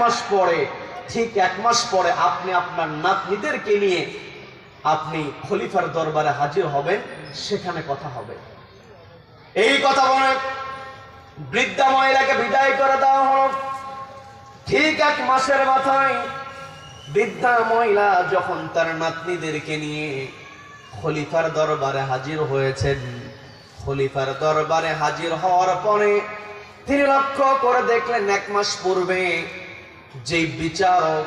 মাস পরে, ঠিক এক মাস পরে আপনি আপনার নাতনিদেরকে নিয়ে আপনি খলিফার দরবারে হাজির হবেন, সেখানে কথা হবে। এই কথা বলে, বৃদ্ধা মহিলাকে বিদায় করে দেওয়া হলো। ঠিক এক মাসের মাথায় বৃদ্ধা মহিলা যখন তার নাতনিদেরকে নিয়ে খলিফার দরবারে হাজির হয়েছেন, খলিফার দরবারে হাজির হওয়ার পরে তিনি লক্ষ্য করে দেখলেন এক মাস পূর্বে যেই বিচারক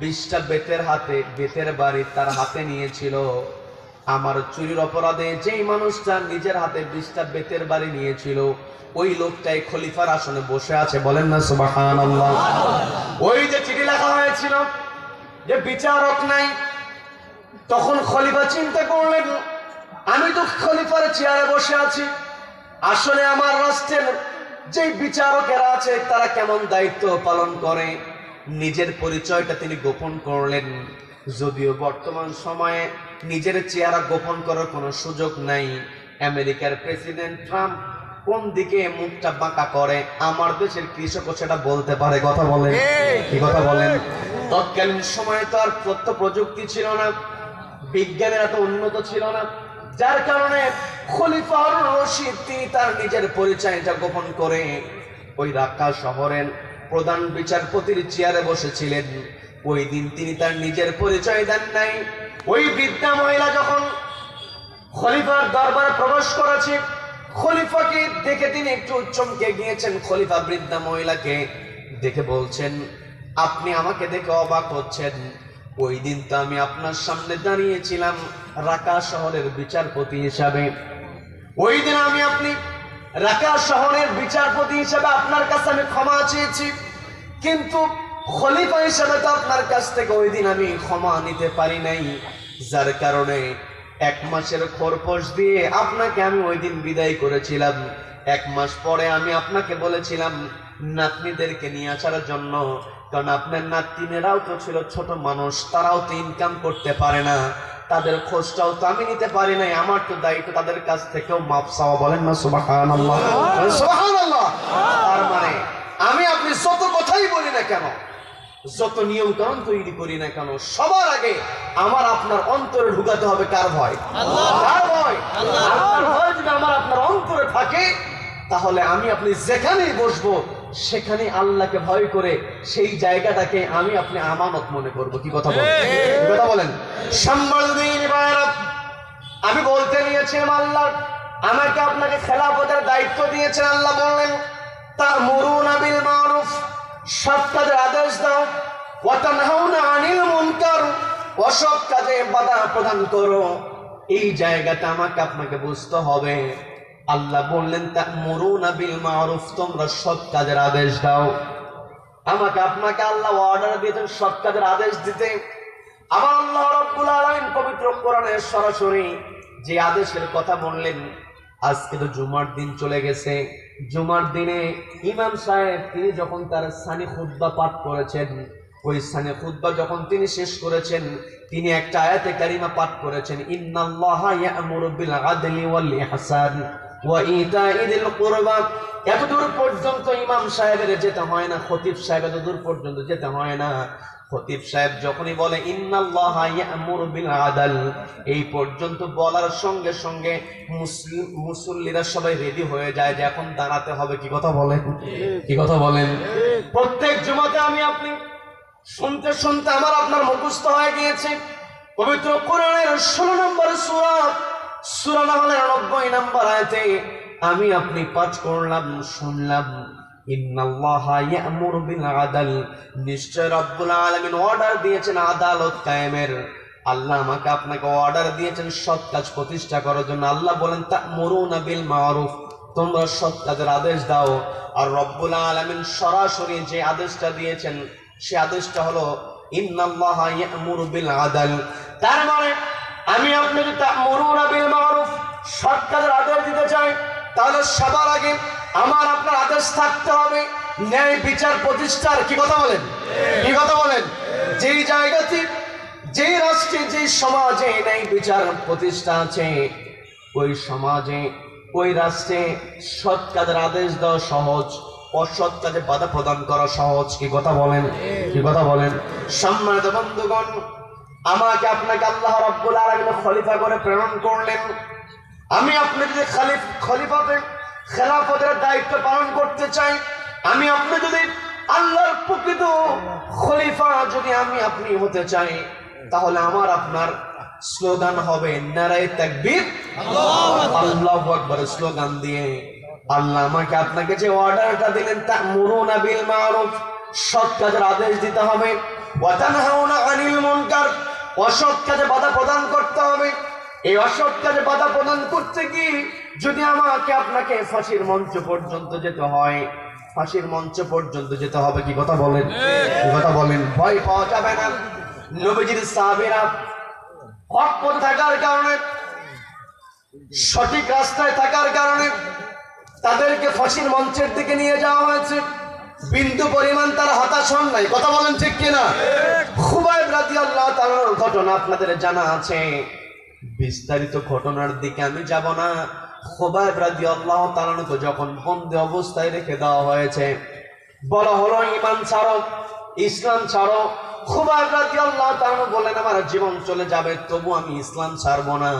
বিশটা বেতের হাতে, বেতের বাড়ি তার হাতে নিয়েছিল। আমার চুরির অপরাধে যেই মানুষটা নিজের হাতে বিশটা বেতের বাড়ি নিয়েছিল, ওই লোকটাই খলিফার আসনে বসে আছে। বলেন না সুবাহান ওই যে চিঠি লেখা হয়েছিল যে বিচারক নাই, তখন খলিফা চিন্তা করলেন, আমি তো খলিফার চেয়ারে বসে আছি, আসলে আমার রাষ্ট্রের যে বিচারকেরা আছে, তারা কেমন দায়িত্ব পালন করে? নিজের পরিচয়টা তিনি গোপন করলেন। যদিও বর্তমান সময়ে নিজের চেহারা গোপন করার কোনো সুযোগ নাই। আমেরিকার প্রেসিডেন্ট ট্রাম্প কোন দিকে মুখটা বাঁকা করে? আমার দেশের কৃষকও সেটা বলতে পারে। কথা বলেন। কি কথা বলেন? তৎকালীন সময়ে তো আর তথ্য প্রযুক্তি ছিল না। বিজ্ঞানের এত উন্নত ছিল না। যার কারণে খলিফার রশিদ তিনি তার নিজের পরিচয়টা গোপন করে ওই রাক্কা শহরের প্রধান বিচারপতির চেয়ারে বসেছিলেন। ওই দিন তিনি তার নিজের পরিচয় দেন নাই। ওই বৃদ্ধা মহিলা যখন খলিফার দরবারে প্রবেশ করেছে, খলিফাকে দেখে তিনি একটু চমকে গিয়েছেন। খলিফা বৃদ্ধা মহিলাকে দেখে বলছেন, আপনি আমাকে দেখে অবাক হচ্ছেন। ওই দিন তো আমি আপনার সামনে দাঁড়িয়েছিলাম রাকা শহরের বিচারপতি হিসাবে। ওই দিন আমি আপনি রাকা শহরের বিচারপতি হিসাবে আপনার কাছে আমি ক্ষমা চেয়েছি। কিন্তু খলিফা হিসাবে তো আপনার কাছ থেকে ওই দিন আমি ক্ষমা নিতে পারি নাই। যার কারণে এক মাসের খরপোশ দিয়ে আপনাকে আমি ওই দিন বিদায় করেছিলাম। এক মাস পরে আমি আপনাকে বলেছিলাম, নাতনিদেরকে নিয়ে আসার জন্য কারণ আপনার নাতনিরাও তো ছিল ছোট মানুষ তারাও তো ইনকাম করতে পারে না। তাদের খোঁজটাও তো আমি নিতে পারি নাই আমার তো দায়িত্ব তাদের কাছ থেকেও মাপ চাওয়া বলেন না সুবাহান তার মানে আমি আপনি যত কথাই বলি না কেন যত নিয়ম কানুন তৈরি করি না কেন সবার আগে আমার আপনার অন্তরে ঢুকাতে হবে কার ভয়? কার ভয়? আপনার ভয় যদি আমার আপনার অন্তরে থাকে তাহলে আমি আপনি যেখানেই বসবো সেখানে আল্লাহকে ভয় করে সেই জায়গাটাকে আমি আপনি আমানত মনে করব। কি কথা বলেন? কথা বলেন? আমি বলতে নিয়েছিলাম আল্লাহ আমাকে আপনাকে খেলাফতের দায়িত্ব দিয়েছেন আল্লাহ বললেন তা মরুন আবিল মারুফ সৎ কাজের আদেশ দাও। ওয়াতানহাউনা আনিল মুনকার অসৎ কাজে বাধা প্রদান করো। এই জায়গাটা আমাকে আপনাকে বুঝতে হবে। আল্লাহ বললেন তা মরুন আবিল মারুফ, তোমরা সৎ কাজের আদেশ দাও। আমাকে, আপনাকে আল্লাহ অর্ডার দিয়েছেন সৎ কাজের আদেশ দিতে। আবার আল্লাহ রব্বুল আলামিন পবিত্র কোরআনে সরাসরি যে আদেশের কথা বললেন, আজকে তো জুমার দিন চলে গেছে। জুমার দিনে ইমাম সাহেব, তিনি যখন তার সানি খুদ্া পাঠ করেছেন, ওই সানি খুদ্া যখন তিনি শেষ করেছেন, তিনি একটা আয়াতে কারিমা পাঠ করেছেন, ইন্নাল্লাহা ইয়া'মুরু বিল আদলি ওয়াল ইহসান। এতদূর পর্যন্ত ইমাম সাহেবের যেতে হয় না, খতিব সাহেব এতদূর পর্যন্ত যেতে হয় না। খতিব সাহেব যখনই বলে আদল, এই পর্যন্ত বলার সঙ্গে সঙ্গে মুসল্লিরা সবাই রেডি হয়ে যায় যে এখন দাঁড়াতে হবে। কি কথা বলেন? কি কথা বলেন? প্রত্যেক জুমাতে আমি আপনি শুনতে শুনতে আমার আপনার মুখস্থ হয়ে গিয়েছে। পবিত্র কোরআনের ষোলো নম্বর সূরা সূরা নাহলের নব্বই নম্বর আয়াতে, আমি আপনি পাঠ করলাম, শুনলাম অর্ডার দিয়েছেন আদালত আল্লাহ আমাকে আপনাকে অর্ডার দিয়েছেন সৎ প্রতিষ্ঠা জন্য। আল্লাহ বলেন বিল মারুফ। তোমরা সৎ কাজের আদেশ দাও। আর রব্বুল আলামিন সরাসরি যে আদেশটা দিয়েছেন, সে আদেশটা হলো, ইন্নাল্লাহা ইয়া'মুরু আদল। তার মানে আমি আপনি যদি তা'মুরুনা বিল মারুফ। সৎ কাজের আদেশ দিতে চাই, তাহলে সবার আগে আমার আপনার আদেশ থাকতে হবে। ন্যায় বিচার প্রতিষ্ঠার কি কথা বলেন? কি কথা বলেন? যেই জায়গাতে, যেই রাষ্ট্রে, যেই সমাজে ন্যায় বিচার প্রতিষ্ঠা আছে, ওই সমাজে, ওই রাষ্ট্রে সৎ কাজের আদেশ দেওয়া সহজ, অসৎ কাজে বাধা প্রদান করা সহজ। কি কথা বলেন? কি কথা বলেন? সম্মানিত বন্ধুগণ আমাকে আপনাকে আল্লাহ রাব্বুল আলামিন খলিফা করে প্রেরণ করলেন। আমি আপনি যদি খালিফ, খলিফাতে, খেলাফতের দায়িত্ব পালন করতে চাই। আমি আপনি যদি আল্লাহর প্রকৃত খলিফা যদি আমি আপনি হতে চাই, তাহলে আমার আপনার স্লোগান হবে নারায় তাকবীর। আল্লাহু আকবার স্লোগান দিয়ে আল্লাহ আমাকে আপনাকে যে অর্ডারটা দিলেন তা মুরুনা বিল মারুফ, সৎ কাজের আদেশ দিতে হবে। ওয়া তানহাউনা আনিল মুনকার অসৎ কাজে বাধা প্রদান করতে হবে। এই অসৎ কাজে বাধা প্রদান করতে কি যদি আমাকে আপনাকে ফাঁসির মঞ্চ পর্যন্ত যেতে হয়, ফাঁসির মঞ্চ পর্যন্ত যেতে হবে কি কথা বলেন? কি কথা বলেন? ভয় পাওয়া যাবে না। নবীজির সাহাবীরা হক থাকার কারণে, সঠিক রাস্তায় থাকার কারণে তাদেরকে ফাঁসির মঞ্চের দিকে নিয়ে যাওয়া হয়েছে। বিন্দু পরিমাণ তারা হতাশ নাই। কথা বলেন ঠিক কিনা? খুবাইব ঘটনা আপনাদের জানা আছে। বিস্তারিত ঘটনার দিকে আমি যাব না। খুবাইব রাদিয়াল্লাহু তাআলাকে যখন বন্দি অবস্থায় রেখে দেওয়া হয়েছে, বলা হলো, ইমান ছাড়ো, ইসলাম ছাড়ো। খুবাইব রাদিয়াল্লাহু তাআলা বললেন, আমার জীবন চলে যাবে, তবু আমি ইসলাম ছাড়বো না।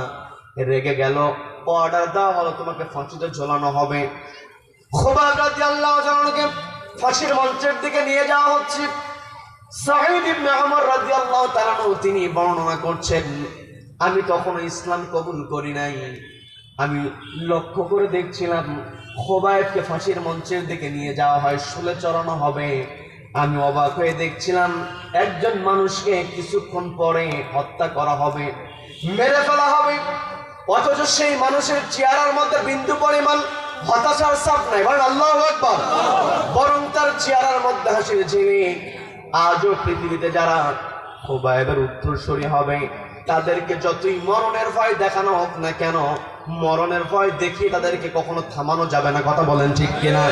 রেগে গেল অর্ডার দেওয়া হলো, তোমাকে ফাঁসিতে ঝোলানো হবে। খুবাইব রাদিয়াল্লাহু তাআলাকে ফাঁসির মঞ্চের দিকে নিয়ে যাওয়া হচ্ছে। তিনি বর্ণনা করছেন, আমি তখনও ইসলাম কবুল করি নাই। আমি লক্ষ্য করে দেখছিলাম, খোবায়েবকে ফাঁসির মঞ্চের দিকে নিয়ে যাওয়া হয়, শুলে চড়ানো হবে। আমি অবাক হয়ে দেখছিলাম, একজন মানুষকে কিছুক্ষণ পরে হত্যা করা হবে, মেরে ফেলা হবে। অথচ সেই মানুষের চেহারার মধ্যে বিন্দু পরিমাণ হতাশার সাপ নাই। বলেন আল্লাহ বরং তার চেহারার মধ্যে হাসির ঝিলি আজও পৃথিবীতে যারা খোবায়েবের উত্তরসূরি হবে, তাদেরকে যতই মরণের ভয় দেখানো হোক না কেন, মরণের ভয় দেখিয়ে তাদেরকে কখনো থামানো যাবে না, কথা বলেন ঠিক কিনা?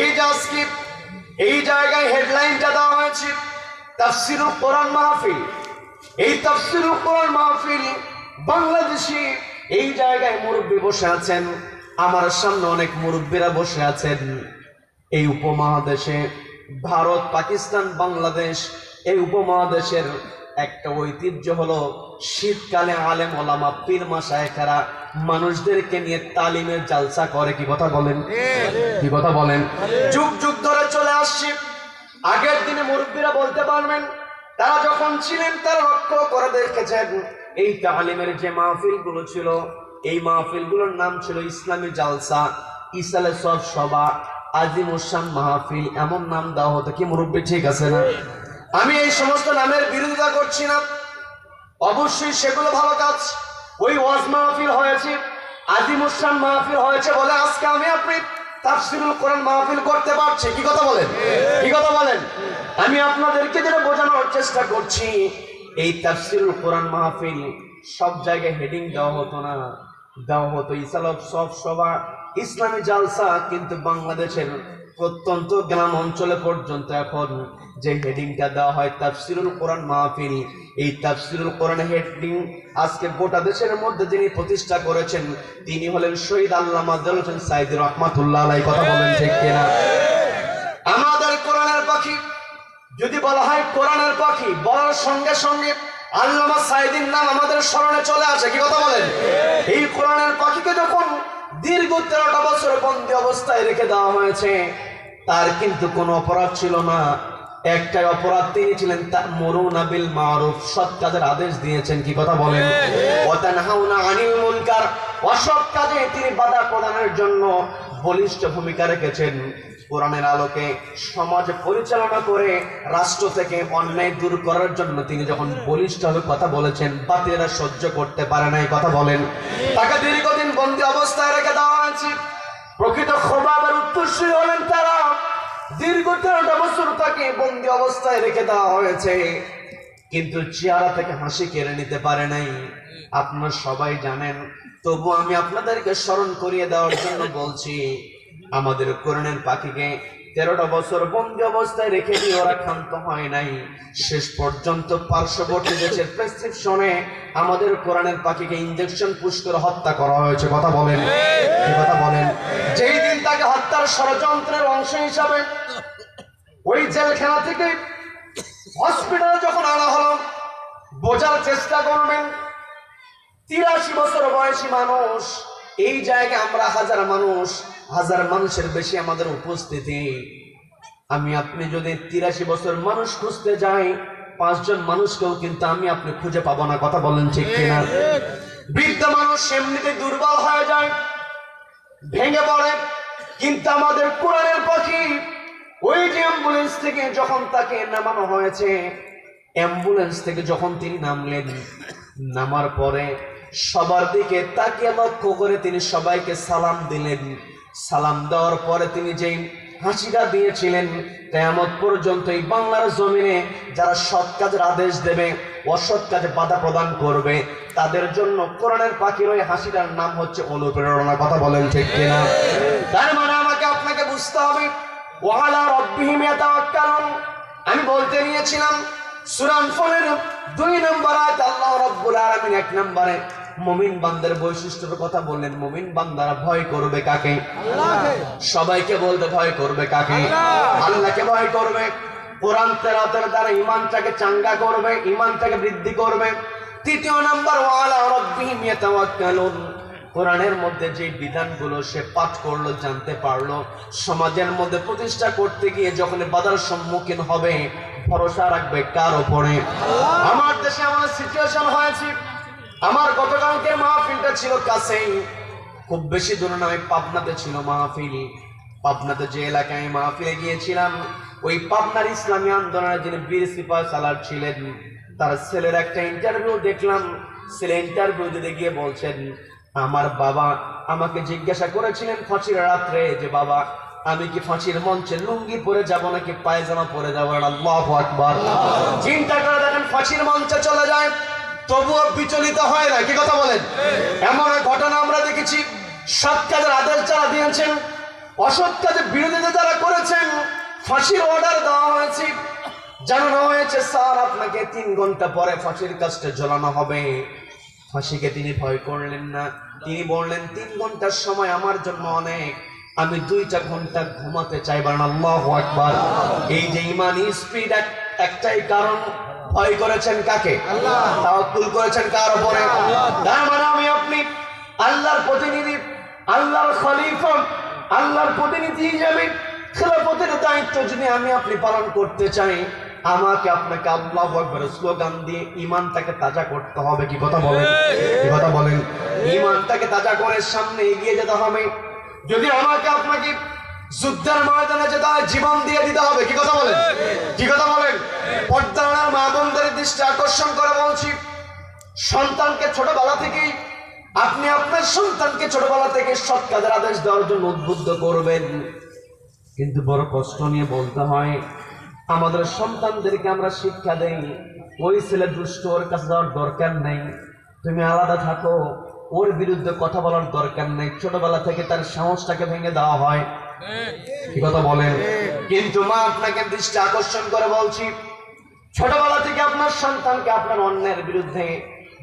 এই যে আজকে এই জায়গায় হেডলাইনটা দেওয়া হয়েছে তাফসিরুল কোরআন মাহফিল। এই তাফসিরুল কোরআন মাহফিল বাংলাদেশি এই জায়গায় মুরব্বী বসে আছেন, আমার সামনে অনেক মুরব্বীরা বসে আছেন। এই উপমহাদেশে ভারত পাকিস্তান বাংলাদেশ এই উপমহাদেশের একটা ঐতিহ্য হলো শীতকালে আলেম ওলামা পীর মাসায়খারা মানুষদেরকে নিয়ে তালিমের জালসা করে। কি কথা বলেন? কি কথা বলেন? যুগ যুগ ধরে চলে আসছি। আগের দিনে মুরব্বীরা বলতে পারবেন তারা যখন ছিলেন তারা লক্ষ্য করে দেখেছেন এই তালিমের যে মাহফিলগুলো ছিল এই মাহফিলগুলোর নাম ছিল ইসলামী জালসা ইসালে সব সভা। আজিম উসান মাহফিল, এমন নাম দেওয়া হতো। কি মুরব্বী, ঠিক আছে না? আমি এই সমস্ত নামের বিরোধিতা করছি না। অবশ্যই সেগুলো ভালো কাজ। ওই ওয়াজ মাহফিল হয়েছে, আজিম উসান মাহফিল হয়েছে বলে আজকে আমি আপনি তাফসিরুল কোরআন মাহফিল করতে পারছি। কি কথা বলেন? কি কথা বলেন? আমি আপনাদেরকে যেটা বোঝানোর চেষ্টা করছি, এই তাফসিরুল কোরআন মাহফিল সব জায়গায় হেডিং দেওয়া হতো না। দেওয়া হতো ইসালব সব সভা ইসলামী জালসা কিন্তু বাংলাদেশের প্রত্যন্ত গ্রাম অঞ্চলে পর্যন্ত এখন যে হেডিংটা দেওয়া হয় তাফসিরুল কোরআন মাহফিল, এই তাফসিরুল কোরআন হেডিং আজকে গোটা দেশের মধ্যে যিনি প্রতিষ্ঠা করেছেন, তিনি হলেন শহীদ আল্লামা হোসেন সাইদ রহমাতুল্লাহ আলাই কথা বলেন ঠিক কিনা? আমাদের কোরআনের পাখি, যদি বলা হয় কোরআনের পাখি, বলার সঙ্গে সঙ্গে আল্লামা সাইদিন নাম আমাদের স্মরণে চলে আসে। কি কথা বলেন? এই কোরআনের পাখিকে যখন দীর্ঘ তেরোটা বছর বন্দি অবস্থায় রেখে দেওয়া হয়েছে। তার কিন্তু কোনো অপরাধ ছিল না। একটাই অপরাধ তিনি ছিলেন তা মরুনা বিল মারুফ। সৎ কাজের আদেশ দিয়েছেন কি কথা বলেন? ওয়াতানহাউনা আনিল মুনকার। অসৎ কাজে তিনি বাধা প্রদানের জন্য বলিষ্ঠ ভূমিকা রেখেছেন। কোরআনের আলোকে সমাজ পরিচালনা করে রাষ্ট্র থেকে অন্যায় দূর করার জন্য তিনি যখন বলিষ্ঠভাবে কথা বলেছেন বাতিলেরা সহ্য করতে পারে নাই কথা বলেন। তাকে দীর্ঘদিন বন্দি অবস্থায় রেখে দেওয়া হয়েছে। প্রকৃত খোবাবের উত্তরসূরি হলেন তারা। দীর্ঘ তেরোটা বছর তাকে বন্দী অবস্থায় রেখে দেওয়া হয়েছে। কিন্তু চেহারা থেকে হাসি কেড়ে নিতে পারে নাই। আপনার সবাই জানেন তবু আমি আপনাদেরকে স্মরণ করিয়ে দেওয়ার জন্য বলছি, আমাদের করুণের পাখিকে তেরোটা বছর বন্দি অবস্থায় রেখে দিয়ে ওরা ক্ষান্ত হয় নাই। শেষ পর্যন্ত পার্শ্ববর্তী দেশের প্রেসক্রিপশনে আমাদের কোরআনের পাখিকে ইঞ্জেকশন পুশ করে হত্যা করা হয়েছে। কথা বলেন। কথা বলেন? যেই দিন তাকে হত্যার ষড়যন্ত্রের অংশ হিসাবে ওই জেলখানা থেকে হসপিটালে যখন আনা হলো, বোঝার চেষ্টা করবেন, তিরাশি বছর বয়সী মানুষ এই জায়গায় আমরা হাজার মানুষ হাজার মানুষের বেশি আমাদের উপস্থিতি। আমি আপনি যদি তিরাশি বছর মানুষ খুঁজতে যাই পাঁচজন মানুষকেও কিন্তু আমি আপনি খুঁজে পাবো না কথা বলেন ঠিক কিনা? বৃদ্ধ মানুষ এমনিতে দুর্বল হয়ে যায় ভেঙে পড়ে। কিন্তু আমাদের কোরআনের পাখি ওই যে অ্যাম্বুলেন্স থেকে যখন তাকে নামানো হয়েছে অ্যাম্বুলেন্স থেকে যখন তিনি নামলেন নামার পরে সবার দিকে তাকিয়ে লক্ষ্য করে তিনি সবাইকে সালাম দিলেন। সালাম দেওয়ার পরে তিনি যেই হাসিটা দিয়েছিলেন, কেয়ামত পর্যন্ত এই বাংলার জমিনে যারা সৎ কাজের আদেশ দেবে, অসৎ কাজে বাধা প্রদান করবে, তাদের জন্য কোরআনের পাখির ওই হাসিটার নাম হচ্ছে অনুপ্রেরণা কথা বলেন ঠিক কিনা? তার মানে আমাকে আপনাকে বুঝতে হবে, ওয়ালা রব্বিহিম ইয়াতাওয়াক্কালুন। আমি বলতে নিয়েছিলাম সুরান ফলের দুই নম্বর আয়াত আল্লাহ রব্বুল আলামিন এক নম্বরে মুমিন বান্দার বৈশিষ্ট্যের কথা বললেন মুমিন বান্দারা ভয় করবে কাকে? সবাইকে বলতে ভয় করবে কাকে? আল্লাহকে ভয় করবে। কোরআন তেলাওয়াতের দ্বারা ইমানটাকে চাঙ্গা করবে ইমানটাকে বৃদ্ধি করবে। তৃতীয় নাম্বার ওয়ালা রাব্বিহিম ইয়াতাওয়াক্কালুন। কোরআনের মধ্যে যে বিধানগুলো সে পাঠ করল জানতে পারল সমাজের মধ্যে প্রতিষ্ঠা করতে গিয়ে যখন বাধার সম্মুখীন হবে ভরসা রাখবে কার ওপরে আমার দেশে আমার সিচুয়েশন হয়েছে আমার গতকালকের মাহফিলটা ছিল কাছেই। খুব বেশি দূরে নয়, পাবনাতে ছিল মাহফিল। পাবনাতে যে এলাকায় মাহফিলে গিয়েছিলাম, ওই পাবনার ইসলামী আন্দোলনের যিনি বীর সিপাহ সালার ছিলেন, তার ছেলের একটা ইন্টারভিউ দেখলাম। ছেলে ইন্টারভিউ দিতে গিয়ে বলছেন, আমার বাবা আমাকে জিজ্ঞাসা করেছিলেন ফাঁসির রাত্রে যে, বাবা, আমি কি ফাঁসির মঞ্চে লুঙ্গি পরে যাব নাকি পায়জামা পরে যাব? আল্লাহ আকবার। চিন্তা করে দেখেন, ফাঁসির মঞ্চে চলে যায়। তবুও বিচলিত হয় না। কি কথা বলেন? এমন ঘটনা আমরা দেখেছি। সৎ কাজের আদেশ যারা দিয়েছেন, অসৎ কাজের বিরোধিতা যারা করেছেন, ফাঁসির অর্ডার দেওয়া হয়েছে। জানানো হয়েছে, স্যার, আপনাকে তিন ঘণ্টা পরে ফাঁসির কাজটা জ্বলানো হবে। ফাঁসিকে তিনি ভয় করলেন না। তিনি বললেন, তিন ঘণ্টার সময় আমার জন্য অনেক। আমি দুইটা ঘণ্টা ঘুমাতে চাইবার আল্লাহ একবার এই যে ইমানি স্পিড একটাই কারণ ভয় করেছেন কাকে? তাওয়াক্কুল করেছেন কার উপরে? তার মানে আমি আপনি আল্লাহর প্রতিনিধি আল্লাহর খলিফা আল্লাহর প্রতিনিধি হিসাবে খেলাপথের দায়িত্ব যদি আমি আপনি পালন করতে চাই আমাকে আপনাকে আল্লাহ একবারে স্লোগান দিয়ে ইমানটাকে তাজা করতে হবে। কি কথা বলেন? কি কথা বলেন? ইমানটাকে তাজা করে সামনে এগিয়ে যেতে হবে। যদি আমাকে আপনাকে যুদ্ধের ময়দানে যেতে হয় জীবন দিয়ে দিতে হবে, কি কথা বলেন? কি কথা বলেন? পর্দার মা দৃষ্টি আকর্ষণ করে বলছি, সন্তানকে ছোটবেলা থেকেই, আপনি আপনার সন্তানকে ছোটবেলা থেকে সৎ কাজের আদেশ দেওয়ার জন্য উদ্বুদ্ধ করবেন। কিন্তু বড় কষ্ট নিয়ে বলতে হয়, আমাদের সন্তানদেরকে আমরা শিক্ষা দেই, ওই ছেলে দুষ্ট, ওর কাছে যাওয়ার দরকার নেই। তুমি আলাদা থাকো, ওর বিরুদ্ধে কথা বলার দরকার নেই। ছোটবেলা থেকে তার সাহসটাকে ভেঙে দেওয়া হয়। কি কথা বলেন? কিন্তু মা আপনাকে দৃষ্টি আকর্ষণ করে বলছি ছোটবেলা থেকে আপনার সন্তানকে আপনার অন্যের বিরুদ্ধে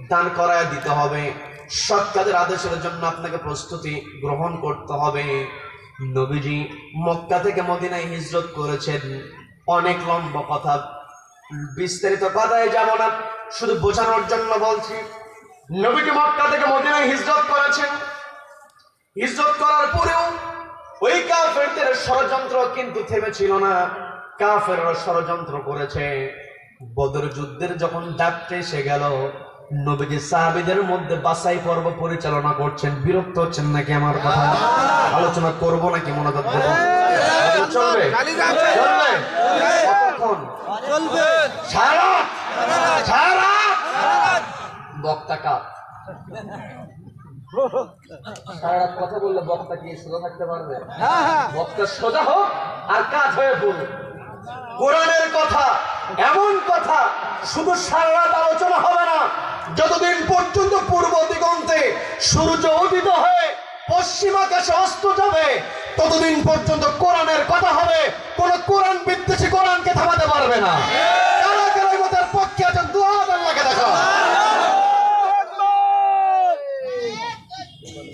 দান করায় দিতে হবে। সৎ কাজের আদেশের জন্য আপনাকে প্রস্তুতি গ্রহণ করতে হবে। নবীজি মক্কা থেকে মদিনায় হিজরত করেছেন। অনেক লম্বা কথা বিস্তারিত কথায় যাব না শুধু বোঝানোর জন্য বলছি নবীজি মক্কা থেকে মদিনায় হিজরত করেছেন। হিজরত করার পরেও ওই কাফেরদের ষড়যন্ত্র কিন্তু থেমেছিল না। কাফেররা ষড়যন্ত্র করেছে। বদর যুদ্ধের যখন ডাকতে এসে গেল নবীজি সাহাবিদের মধ্যে বাসাই পর্ব পরিচালনা করছেন। বিরক্ত হচ্ছেন নাকি আমার কথা? আলোচনা করব নাকি মনে দেব? চলবে? চলবে? চলবে। সারা সারা বক্তা কাপ সারা রাত কথা বললে বক্তা কি সোজা থাকতে পারবে? হ্যাঁ হ্যাঁ। বক্তা সোজা হোক আর কাজ হয়ে পড়ুক। কোরআনের কথা এমন কথা শুধু সারা রাত আলোচনা হবে না যতদিন পর্যন্ত পূর্ব দিগন্তে সূর্য উদিত হয়ে পশ্চিম আকাশে অস্ত যাবে ততদিন পর্যন্ত কোরআনের কথা হবে কোন কোরআন বিদ্বেষী কোরআনকে থামাতে পারবে না। কারা কারা পক্ষে আছেন দু হাত আল্লাহকে দেখা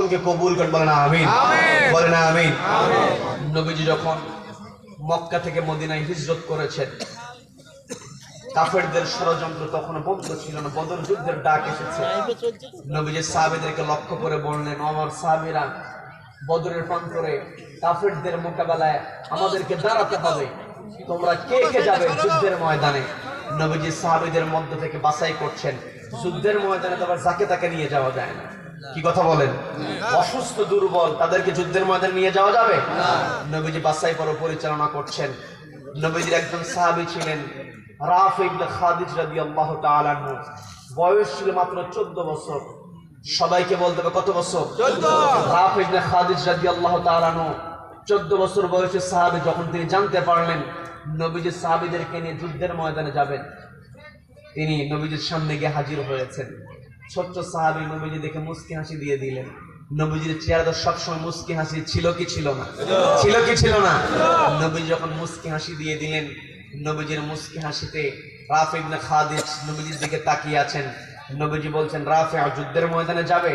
সকলকে কবুল করেন বলেন আমিন। বলেন আমিন। নবীজি যখন মক্কা থেকে মদিনায় হিজরত করেছেন কাফেরদের ষড়যন্ত্র তখন বন্ধ ছিল না বদর যুদ্ধের ডাক এসেছে। নবীজি সাহাবীদেরকে লক্ষ্য করে বললেন আমার সাহাবীরা বদরের প্রান্তরে কাফেরদের মোকাবেলায় আমাদেরকে দাঁড়াতে হবে। তোমরা কে কে যাবে যুদ্ধের ময়দানে? নবীজি সাহাবীদের মধ্য থেকে বাছাই করছেন যুদ্ধের ময়দানে তো আবার যাকে তাকে নিয়ে যাওয়া যায় না। কি কথা বলেন? অসুস্থ দুর্বল তাদেরকে যুদ্ধের ময়দানে নিয়ে যাওয়া যাবে? নবীজি বাছাই পর পরিচালনা করছেন। নবীজির একজন সাহাবী ছিলেন রাফি ইবনে খাদিজ রাদিয়াল্লাহু তাআলা বয়স ছিল মাত্র 14 বছর। সবাইকে বলতে হবে কত বছর? 14 রাফি ইবনে খাদিজ রাদিয়াল্লাহু তাআলা আনহু। 14 বছর বয়সে সাহাবী যখন তিনি জানতে পারলেন নবীজি সাহাবীদেরকে নিয়ে যুদ্ধের ময়দানে যাবেন তিনি নবীজির সামনে গিয়ে হাজির হয়েছেন। ছোট্ট সাহাবী নবীজি দেখে মুস্কি হাসি দিয়ে দিলেন। নবীজির চেহারা সবসময় মুস্কি হাসি ছিল কি ছিল না? ছিল কি ছিল না? নবী যখন মুস্কি হাসি দিয়ে দিলেন, নবীজির মুস্কি হাসিতে রাফি ইবনে খাদিজ নবীজির দিকে তাকিয়ে আছেন। নবীজি বলছেন, রাফি যুদ্ধের ময়দানে যাবে?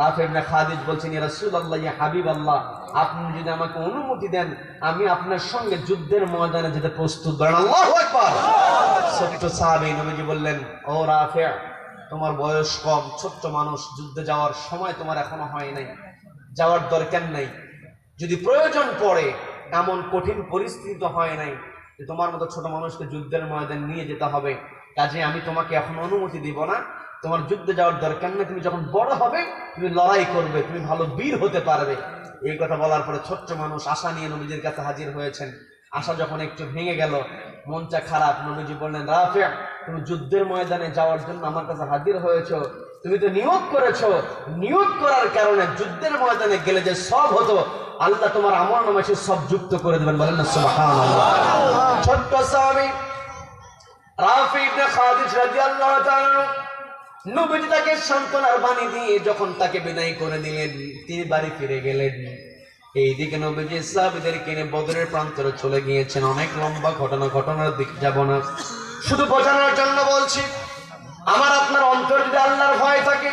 রাফি ইবনে খাদিজ বলছেন, ইয়া রাসূলুল্লাহ, ইয়া হাবিবাল্লাহ, আপনি যদি আমাকে অনুমতি দেন, আমি আপনার সঙ্গে যুদ্ধের ময়দানে যেতে প্রস্তুত আল্লাহু আকবার। ছোট্ট সাহাবী নবীজি বললেন, ও রাফি তোমার বয়স কম, ছোট্ট মানুষ, যুদ্ধে যাওয়ার সময় তোমার এখনও হয় নাই। যাওয়ার দরকার নাই। যদি প্রয়োজন পড়ে, এমন কঠিন পরিস্থিতি তো হয় নাই যে তোমার মতো ছোট মানুষকে যুদ্ধের ময়দান নিয়ে যেতে হবে। কাজে আমি তোমাকে এখন অনুমতি দিব না। তোমার যুদ্ধে যাওয়ার দরকার নেই। তুমি যখন বড় হবে, তুমি লড়াই করবে, তুমি ভালো বীর হতে পারবে। এই কথা বলার পরে ছোট্ট মানুষ আশা নিয়ে নবীজির কাছে হাজির হয়েছেন। আশা যখন একটু ভেঙে গেল মনটা খারাপ, নবীজি বললেন, রাফিয়া, তুমি যুদ্ধের ময়দানে যাওয়ার জন্য আমার কাছে হাজির হয়েছো। তুমি তো নিয়োগ করেছ। নিয়োগ করার কারণে যুদ্ধের ময়দানে গেলে যে সব হতো, আল্লাহ তোমার আমল নামে সে সব যুক্ত করে দেবেন বলেন না ছোট্ট সাহাবী রাফি ইবনে খাদিজ রাদিয়াল্লাহু নবীজি তাকে সান্ত্বনার বাণী দিয়ে যখন তাকে বিদায় করে দিলেন, তিনি বাড়ি ফিরে গেলেন। এইদিকে নবীজি সাহাবীদের কিনে বদরের প্রান্তরে চলে গিয়েছেন। অনেক লম্বা ঘটনা, ঘটনার দিক যাব না। শুধু বোঝানোর জন্য বলছি, আমার আপনার অন্তর যদি আল্লাহর ভয় থাকে,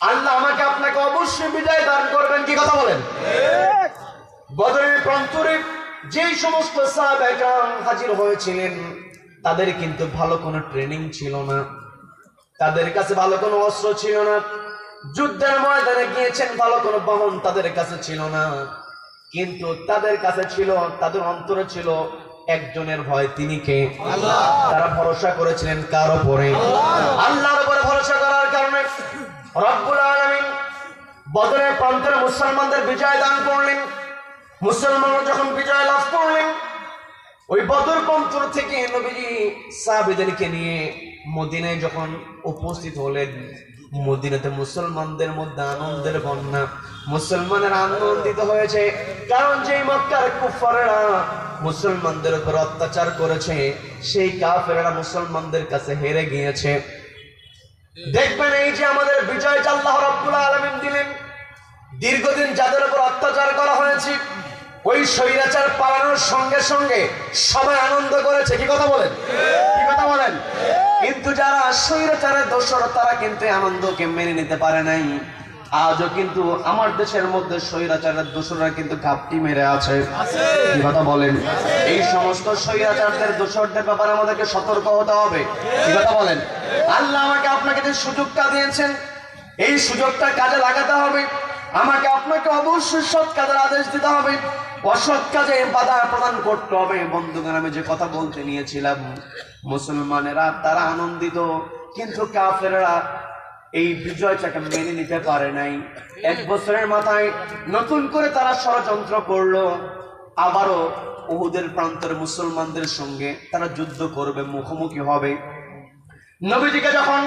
আল্লাহ আমাকে আপনাকে অবশ্যই বিদায় দান করবেন। কি কথা বলেন? বদরের প্রান্তরে যেই সমস্ত সাহাবাহাম হাজির হয়েছিলেন, তাদের কিন্তু ভালো কোনো ট্রেনিং ছিল না। তাদের কাছে ভালো কোনো অস্ত্র ছিল না। যুদ্ধের ময়দানে গিয়েছেন ভালো কোনো বাহন তাদের কাছে ছিল না। কিন্তু তাদের কাছে ছিল তাদের অন্তরে ছিল একজনের ভয় তিনি কে? তারা ভরসা করেছিলেন কার উপরে? আল্লাহর উপরে ভরসা করার কারণে রব্বুল আলামিন বদরের প্রান্তরে মুসলমানদের বিজয় দান করলেন। মুসলমানরা যখন বিজয় লাভ করলেন ওই বদর প্রান্তর থেকে নবীজি সাহাবিদেরকে নিয়ে মদিনায় যখন উপস্থিত হলেন মদিনাতে মুসলমানদের মধ্যে আনন্দের বন্যা। মুসলমানের আনন্দিত হয়েছে, কারণ যেই মক্কার কুফারেরা মুসলমানদের উপর অত্যাচার করেছে, সেই কাফেরেরা মুসলমানদের কাছে হেরে গিয়েছে। দেখবেন এই যে আমাদের বিজয় আল্লাহ রাব্বুল আলামিন দিলেন, দীর্ঘদিন যাদের উপর অত্যাচার করা হয়েছে ওই স্বৈরাচার পালানোর সঙ্গে সঙ্গে সবাই আনন্দ করেছে। কি কথা বলেন? কি কথা বলেন? কিন্তু যারা স্বৈরাচারের দোষর, তারা কিন্তু আনন্দকে মেনে নিতে পারে নাই। আজও কিন্তু আমার দেশের মধ্যে স্বৈরাচারের দোষরা কিন্তু ঘাপটি মেরে আছে। কথা বলেন? এই সমস্ত স্বৈরাচারদের দোষরদের ব্যাপারে আমাদেরকে সতর্ক হতে হবে। কি কথা বলেন? আল্লাহ আমাকে আপনাকে যে সুযোগটা দিয়েছেন, এই সুযোগটা কাজে লাগাতে হবে। আমাকে আপনাকে অবশ্যই সৎ কাজের আদেশ দিতে হবে। অসৎ কাজে বাধা প্রদান করতে হবে। বন্ধুগণ, আমি যে কথা বলতে নিয়েছিলাম, মুসলমানেরা তারা আনন্দিত, কিন্তু কাফেরা এই বিজয়টাকে মেনে নিতে পারে নাই। এক বছরের মাথায় নতুন করে তারা ষড়যন্ত্র করল। আবারও উহুদের প্রান্তের মুসলমানদের সঙ্গে তারা যুদ্ধ করবে, মুখোমুখি হবে। নবীজিকে যখন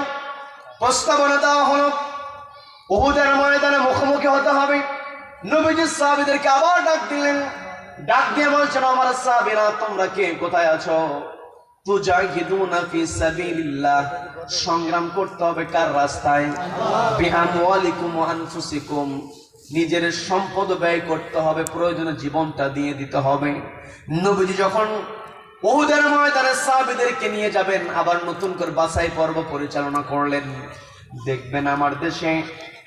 প্রস্তাবনা দেওয়া হলো, উহুদের ময়দানে মুখোমুখি হতে হবে। নবীজি সাহাবীদেরকে আবার ডাক দিলেন। ডাক দিয়ে বলছেন আমার সাহাবীরা তোমরা কে? কোথায় আছো? তুজাহিদুনা ফি সাবিলিল্লাহ। সংগ্রাম করতে হবে কার রাস্তায়? বিআমওয়ালিকুম ওয়া আনফুসিকুম। নিজের সম্পদ ব্যয় করতে হবে প্রয়োজনে জীবনটা দিয়ে দিতে হবে। নবীজি যখন ওহুদের ময়দানে সাহাবীদেরকে নিয়ে যাবেন আবার নতুন করে বাছাই পর্ব পরিচালনা করলেন। দেখবেন আমার দেশে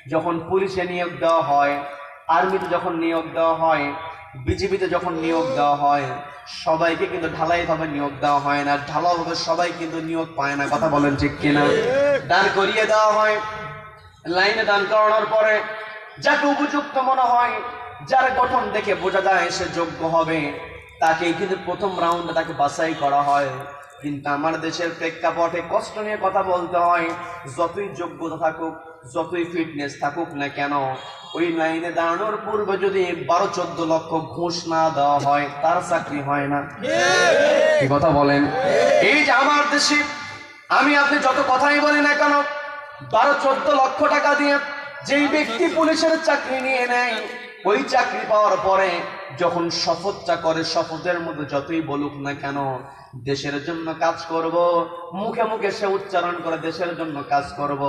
যখন পুলিশে নিয়োগ দেওয়া হয় আর্মিতে যখন নিয়োগ দেওয়া হয় বিজেপিতে যখন নিয়োগ দেওয়া হয়, সবাইকে কিন্তু ঢালাই ভাবে নিয়োগ দেওয়া হয় না। ঢালাও ভাবে সবাই কিন্তু নিয়োগ পায় না, কথা বলেন ঠিক কিনা? দান করিয়ে দেওয়া হয়। লাইনে দান করানোর পরে যাকে উপযুক্ত মনে হয়, যার গঠন দেখে বোঝা যায় সে যোগ্য হবে। তাকে কিন্তু প্রথম রাউন্ডে তাকে বাছাই করা হয়। কিন্তু আমার দেশের প্রেক্ষাপটে কষ্ট নিয়ে কথা বলতে হয়, যতই যোগ্যতা থাকুক যতই ফিটনেস থাকুক না কেন, ওই লাইনে দাঁড়ানোর পূর্বে যদি বারো, চোদ্দ লক্ষ ঘুষ না দেওয়া হয়, তার চাকরি হয় না। কথা বলেন? এই যে আমার দেশে, আমি আপনি যত কথাই বলি না কেন, বারো, চোদ্দ লক্ষ টাকা দিয়ে যেই ব্যক্তি পুলিশের চাকরি নিয়ে নেয় ওই চাকরি পাওয়ার পরে যখন শপথটা করে, শপথের মধ্যে যতই বলুক না কেন, দেশের জন্য কাজ করব, মুখে মুখে সে উচ্চারণ করে দেশের জন্য কাজ করব,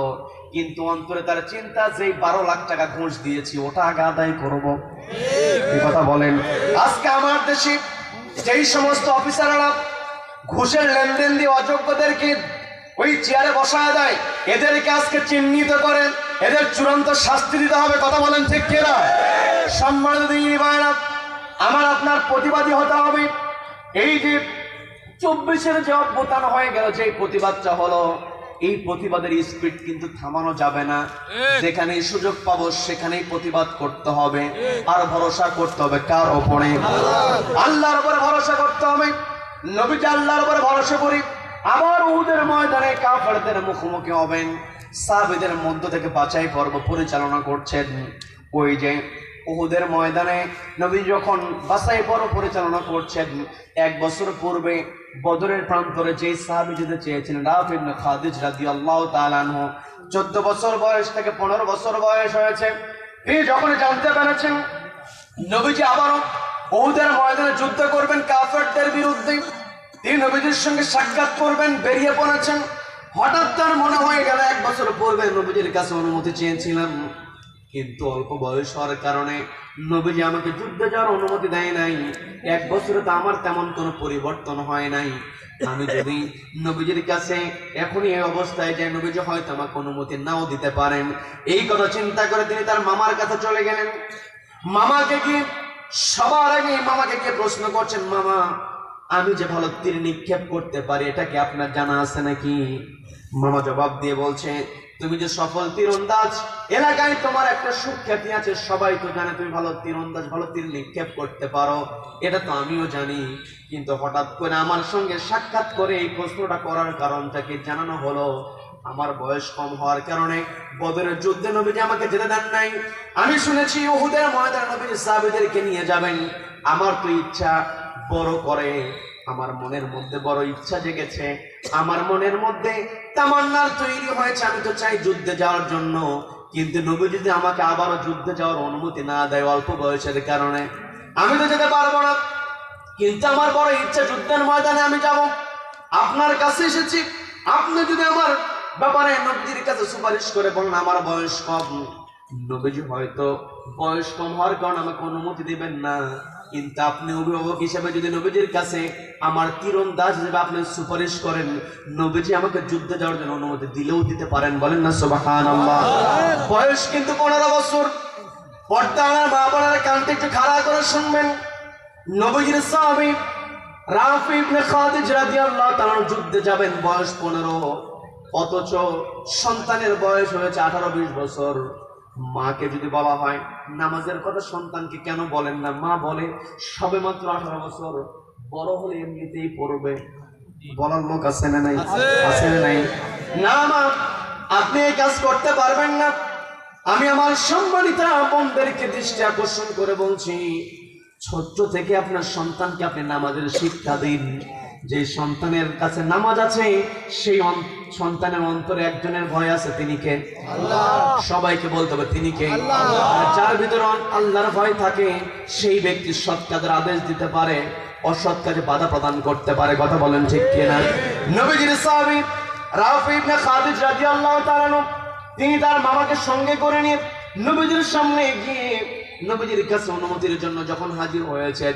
কিন্তু অন্তরে তার চিন্তা যেই বারো লাখ টাকা ঘুষ দিয়েছি, ওটা আগে আদায় করব। কথা বলেন। আজকে আমার দেশে যেই সমস্ত অফিসাররা ঘুষের লেনদেন দিয়ে অযোগ্যদেরকে ওই চেয়ারে বসায় দেয়। এদেরকে আজকে চিহ্নিত করেন। এদের চূড়ান্ত শাস্তি দিতে হবে কথা বলেন ঠিক কিনা? সম্মানিত আমার আপনার প্রতিবাদী হতে হবে। এই যে চব্বিশের যে অভ্যুত্থান হয়ে গেল যে প্রতিবাদটা হলো এই প্রতিবাদের স্পিড কিন্তু থামানো যাবে না। যেখানেই সুযোগ পাবো সেখানেই প্রতিবাদ করতে হবে। আর ভরসা করতে হবে কার ওপরে? আল্লাহর উপরে ভরসা করতে হবে। নবীজি আল্লাহর উপরে ভরসা করি। আবার উহুদের ময়দানে কাফেরদের মুখোমুখি হবেন। সাহাবীদের মধ্য থেকে বাছাই পর্ব পরিচালনা করছেন। ওই যে উহুদের ময়দানে নবী যখন বাছাই পর্ব পরিচালনা করছেন, এক বছর পূর্বে বদরের প্রান্তরে যে সাহাবী যেতে চেয়েছিলেন, রাফ ইবনে খাদিজ রাদিয়াল্লাহু তাআলা আনহু 14 বছর বয়স থেকে 15 বছর বয়স হয়েছে। তিনি যখন জানতে পেরেছেন, নবীজি আবারও ওহুদের ময়দানে যুদ্ধ করবেন কাফেরদের বিরুদ্ধে। তিনি নবীজির সঙ্গে সাক্ষাৎ করবেন, বেরিয়ে পড়েছেন। হঠাৎ তার মনে হয়ে গেল, এক বছর পূর্বে নবীজির কাছে অনুমতি চেয়েছিলাম। কিন্তু অল্প বয়স হওয়ার কারণে নবীজি আমাকে যুদ্ধে যাওয়ার অনুমতি দেয় নাই। এক বছরে তো আমার তেমন কোনো পরিবর্তন হয় নাই। আমি যদি নবীজির কাছে এখনই এই অবস্থায় যে নবীজি হয়তো আমাকে অনুমতি নাও দিতে পারেন। এই কথা চিন্তা করে তিনি তার মামার কাছে চলে গেলেন। মামাকে কি, সবার আগে মামাকে কে প্রশ্ন করছেন, মামা আমি যে ভালো তীর নিক্ষেপ করতে পারি, এটা কি আপনার জানা আছে নাকি? মামা জবাব দিয়ে বলছে, তুমি যে সফল তীরন্দাজ, এলাকায় তোমার একটা সুখ্যাতি আছে, সবাই তো জানে তুমি ভালো তীরন্দাজ, ভালো তীর নিক্ষেপ করতে পারো। এটা তো আমিও জানি। কিন্তু হঠাৎ করে আমার সঙ্গে সাক্ষাৎ করে এই প্রশ্নটা করার কারণটাকে জানানো হলো? আমার বয়স কম হওয়ার কারণে বদরের যুদ্ধে নবীজি আমাকে যেতে দেন নাই। আমি শুনেছি, ওহুদের ময়দান নবীজি সাহাবীদেরকে নিয়ে যাবেন। আমার তো ইচ্ছা বড় করে। আমার মনের মধ্যে বড় ইচ্ছা জেগেছে। আমার মনের মধ্যে তামান্নার তৈরি হয়েছে, আমি তো চাই যুদ্ধে যাওয়ার জন্য। কিন্তু নবী যদি আমাকে আবারও যুদ্ধে যাওয়ার অনুমতি না দেয় অল্প বয়সের কারণে, আমি তো যেতে পারব না। কিন্তু আমার বড় ইচ্ছা যুদ্ধের ময়দানে আমি যাব। আপনার কাছে এসেছি। আপনি যদি আমার ব্যাপারে নবীজির কাছে সুপারিশ করে বলেন, আমার বয়স কম। নবীজি হয়তো বয়স কম হওয়ার কারণে আমাকে অনুমতি দিবেন না। কিন্তু আপনি অভিভাবক হিসেবে যদি নবীজির কাছে আমার তীরন্দাজ হিসেবে আপনি সুপারিশ করেন, নবীজি আমাকে যুদ্ধে যাওয়ার জন্য অনুমতি দিলেও দিতে পারেন বলেন না সুবাহান বয়স কিন্তু পনেরো বছর। মা বোনেরা একটু খাড়া করে শুনবেন। নবীজির রাফি ইবনে খাদিজ যুদ্ধে যাবেন, বয়স 15 অথচ সন্তানের বয়স হয়েছে 18 20 বছর। মাকে যদি বলা হয় নামাজের কথা সন্তানকে কেন বলেন না? মা বলে সবে মাত্র 18 বছর বড় হলে এমনিতেই পড়বে। বলার লোক আছে না নাই? আছে না নাই? না মা আপনি এই কাজ করতে পারবেন না। আমি আমার সম্মানিত বোনদেরকে দৃষ্টি আকর্ষণ করে বলছি ছোট্ট থেকে আপনার সন্তানকে আপনি নামাজের শিক্ষা দিন। যে সন্তানের কাছে নামাজ আছে সেই সন্তানের অন্তরে একজনের ভয় আছে তিনি কে? সবাইকে বলতে হবে তিনি কে? যার ভিতরে আল্লাহর ভয় থাকে সেই ব্যক্তি সৎ কাজের আদেশ দিতে পারে অসৎ কাজে বাধা প্রদান করতে পারে কথা বলেন ঠিক কিনা? নবীজির সাহাবী রাফি ইবনে খাদিজ রাদিয়াল্লাহু তাআলা তিনি তার মামাকে সঙ্গে করে নিয়ে নবীজির সামনে গিয়ে নবীজির কাছে অনুমতির জন্য যখন হাজির হয়েছেন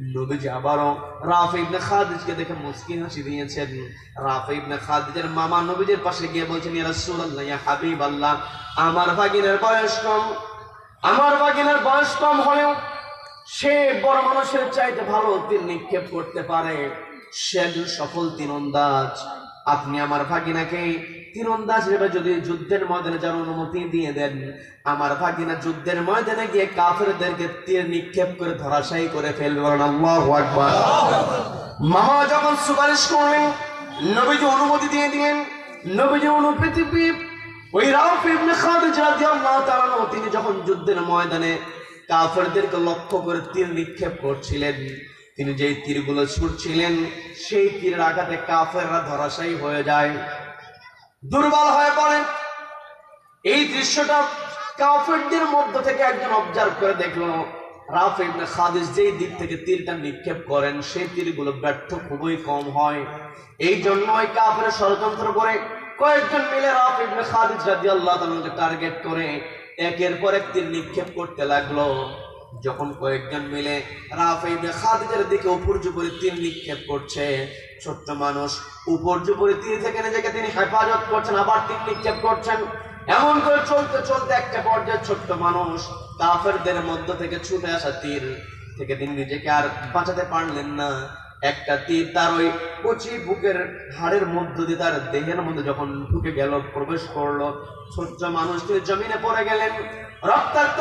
নবীজি আবারও রাফি ইবনে খাদিজকে দেখে মুস্কি হাসি দিয়েছেন রাফি ইবনে খাদিজের মামা নবীজির পাশে গিয়ে বলছেন ইয়া রাসূলুল্লাহ ইয়া হাবিবাল্লাহ আমার ভাগিনের বয়স কম আমার ভাগিনের বয়স কম হলেও সে বড় মানুষের চাইতে ভালো তীর নিক্ষেপ করতে পারে। সে একজন সফল তীরন্দাজ। আপনি আমার ভাগিনাকে তীরন্দাজ হিসেবে যদি যুদ্ধের ময়দানে যার অনুমতি দিয়ে দেন, আমার ভাগিনা যুদ্ধের ময়দানে গিয়ে কাফেরদেরকে তীর নিক্ষেপ করে ধরাশায়ী করে ফেলবে আল্লাহু আকবার। মামা যখন সুপারিশ করলেন, নবীজি অনুমতি দিয়ে দিলেন, নবীজি অনুপৃথিবী ওই রাউফ ইবনে খাদিজ রাদিয়াল্লাহু তাআলা তিনি যখন যুদ্ধের ময়দানে কাফেরদেরকে লক্ষ্য করে তীর নিক্ষেপ করছিলেন, তিনি যেই তীরগুলো ছুটছিলেন সেই তীরের আঘাতে কাফেররা ধরাশায়ী হয়ে যায়। দুর্বল হয়ে পড়ে। এই দৃশ্যটা কাফেরদের মধ্য থেকে একজন অবজার্ভ করে দেখল, রাফ ইবনে খাদিজ যেই দিক থেকে তীরটা নিক্ষেপ করেন, সেই তীরগুলো ব্যর্থ খুবই কম হয়। এই জন্য ওই কাফের ষড়যন্ত্র করে কয়েকজন মিলে রাফ ইবনে খাদিজ রাদিয়াল্লাহু তাআলাকে টার্গেট করে, একের পর এক তীর নিক্ষেপ করতে লাগল। যখন কয়েকজন মিলে রাফ ইবনে খাদিজের দিকে উপর্যুপরি তীর নিক্ষেপ করছে, ছোট্ট মানুষ উপর্যুপরি তীর থেকে নিজেকে তিনি হেফাজত করছেন, আবার তীর নিক্ষেপ করছেন। এমন করে চলতে চলতে একটা পর্যায়ে ছোট্ট মানুষ কাফেরদের মধ্য থেকে ছুটে আসা তীর থেকে তিনি নিজেকে আর বাঁচাতে পারলেন না। একটা তীর তার ওই কচি বুকের হাড়ের মধ্য দিয়ে তার দেহের মধ্যে যখন ঢুকে গেল, প্রবেশ করল, ছোট্ট মানুষ তিনি জমিনে পড়ে গেলেন। রক্তাক্ত